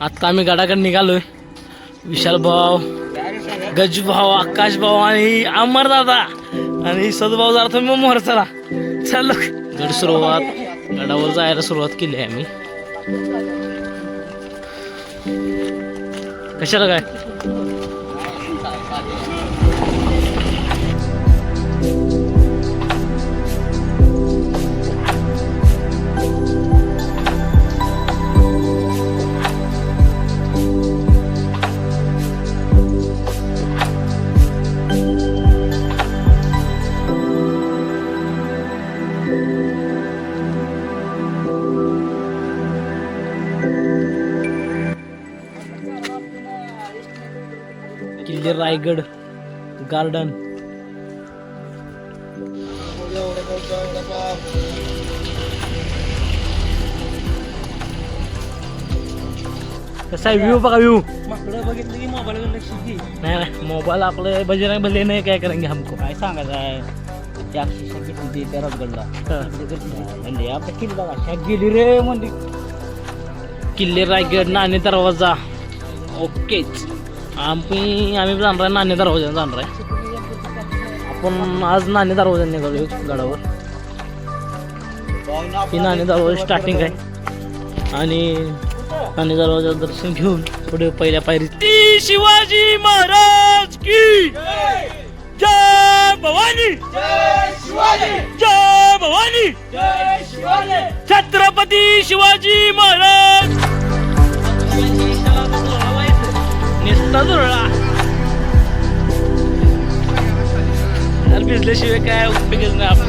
आता आम्ही गडाकडे निघालोय. विशाल भाऊ गज भाऊ आकाश भाऊ आणि अमर दादा आणि सदभाऊ जरा तुम्ही मोहर चला. चल. गड सुरुवात. गडावर जायला सुरुवात केली आहे आम्ही. कशाला काय? रायगड गार्डन. कसा आहे व्ह्यू बघा व्ह्यू माकडं बघितलं की मोबाईलवर लक्ष दे नाही नाही मोबाईल आपलं बजरंग भले नाही काय करेंगे हमको? काय सांगायचं आहे? त्या अक्षरशः किती ते त्या राजगडला म्हणजे आपल्या किल्ला अशा गेली रे म्हणजे किल्ले रायगड नाणे दरवाजा. ओकेच. आम्ही आम्ही जाणार आहे नाणे दरवाजा जाणार आहे. आपण आज नाणे दरवाजा निघालो गडावर. ही नाणे दरवाजा स्टार्टिंग आहे. आणि नाणे दरवाजा दर्शन घेऊन पुढे पहिल्या पायरी ती शिवाजी महाराज की जय भवानी. जय भवानी. छत्रपती शिवाजी महाराज. निस्ता जुळला भिजल्याशिवाय काय उपयोगच नाही आपण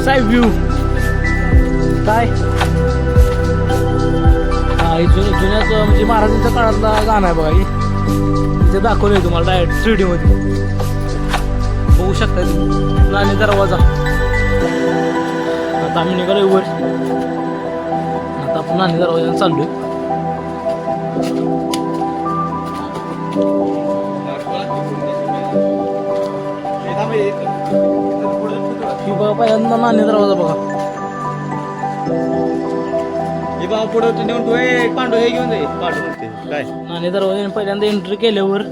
साय व्ह्यू काय हा जुन्याच म्हणजे महाराजांच्या काळातला गाणं आहे बघा इथे ते दाखवलंय तुम्हाला डायरेक्ट थ्री डी मध्ये. बघू शकता तुम्ही. नाणे दरवाजा. आता आम्ही निघालोय वर. आता आपण नाणे दरवाजा चाललोय. बघा पहिल्यांदा नाणे दरवाजा बघा. बाबा पुढे नेऊन तू पांडू हे घेऊन जाईल पांडू म्हणते काय? नाणे दरवाजाने पहिल्यांदा एंट्री केल्यावर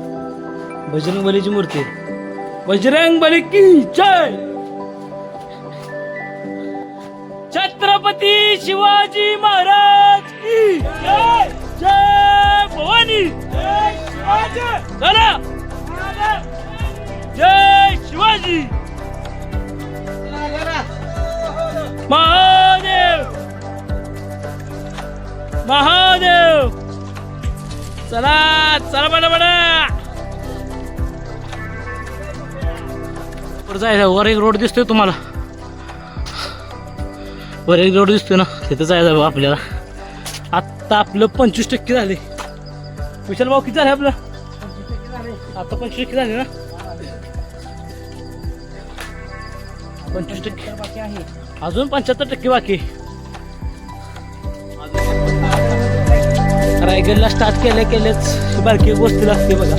बजरंग बलीची मूर्ती. बजरंग बली की जय! छत्रपती शिवाजी महाराज की जय! जय भवानी! चला! जय शिवाजी! महादेव महादेव! चला चला बडा बडा! वर जायचं वर एक रोड दिसतोय तुम्हाला. वर एक रोड दिसतोय ना तिथं जायचं बाबा आपल्याला. आत्ता आपलं पंचवीस टक्के झाले. विशाल भाऊ किती झाले आपलं? आता पंचवीस टक्के झाले ना? पंचवीस टक्के. बाकी आहे अजून पंच्याहत्तर टक्के बाकी आहे. स्टार्ट केल्या केल्याच बारकी गोष्टी लागते बघा.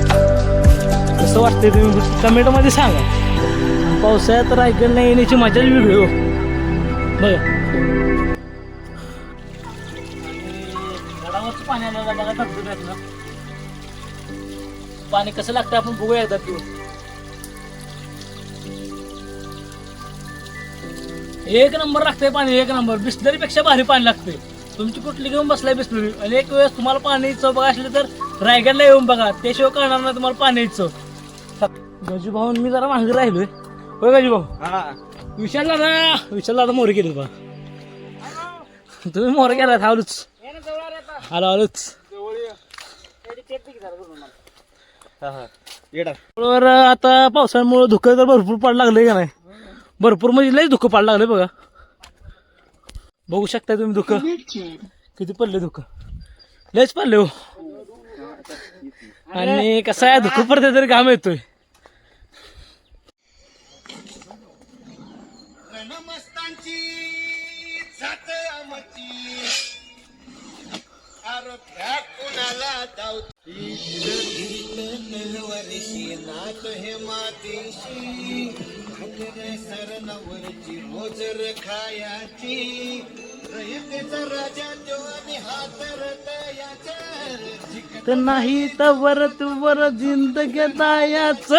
कसं वाटतंय तुम्ही कमेंटमध्ये सांगा. पावसाळ्यात रायगडला येण्याची मजाच वेगळी हो. बघा. गडावरचं पाणी पाणी कसं लागतं आपण बघूया एकदा पिऊन हो. एक नंबर लागतंय पाणी एक नंबर. बिस्लरीपेक्षा भारी पाणी लागतंय. तुमची कुठली घेऊन बसलाय बिस्लरी? आणि एक वेळेस तुम्हाला पाणी चव बघा असली तर रायगडला येऊन बघा. त्याशिवाय कळणार नाही तुम्हाला पाण्याची चव. गजू भाऊ मी जरा मागे राहिलोय. होय हा. विशाल दादा विशाल दादा मोरे गेले बा तुम्ही मोरे गेला आलोच आलो आलोच बरोबर आता पावसाळ्यामुळे धुकं तर भरपूर पडायला लागले का नाही? भरपूर म्हणजे लयच धुकं पडायला लागले बघा. बघू शकता तुम्ही धुकं किती पडले धुकं लयच पडले हो. आणि कसं आहे? धुकं पडते तरी घाम येतोय. वर्षी हे मातीशी मोजर खायाची रयतेचा राजा तो आणि हातर तयाचा तर नाही तर वर तू वर जिंद घेता याच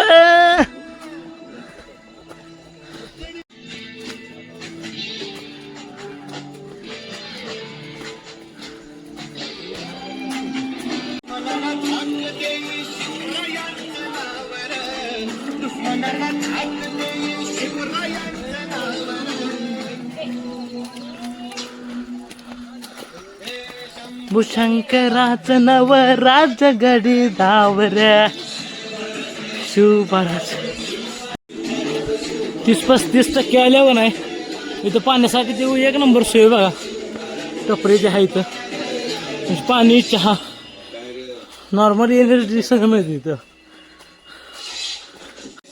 भूशंकराच नव राज गडी धावर. शिवबाराज तीस पस्तीस टक्के आल्यावर नाही. इथं पाण्यासाठी देऊ एक नंबर सोय बघा. टपरी जे आहे इथं. म्हणजे पाणी चहा. नॉर्मल एनर्जी सगळं मिळते इथं.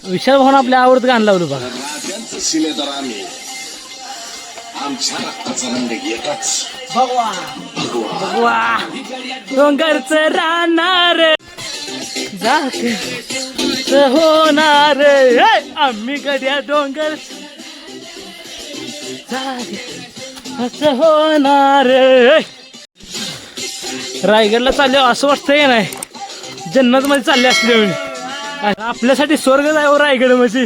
विशाल भाऊन आपल्या आवडतं गाणं लावलं बघा. राजांचं शिलेदार आम्ही. आमच्या रक्ताचा रंग एकच वा डोंगरच राहणार. जात होणार. आम्ही गड्या डोंगर? जात होणार. रायगडला चालले असं वाटतंय नाही? जन्नत मध्ये चालले असले आपल्यासाठी स्वर्ग आहे हो रायगड म्हणजे.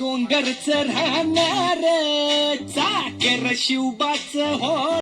डोंगर राहणार चाकर शिवबाच हो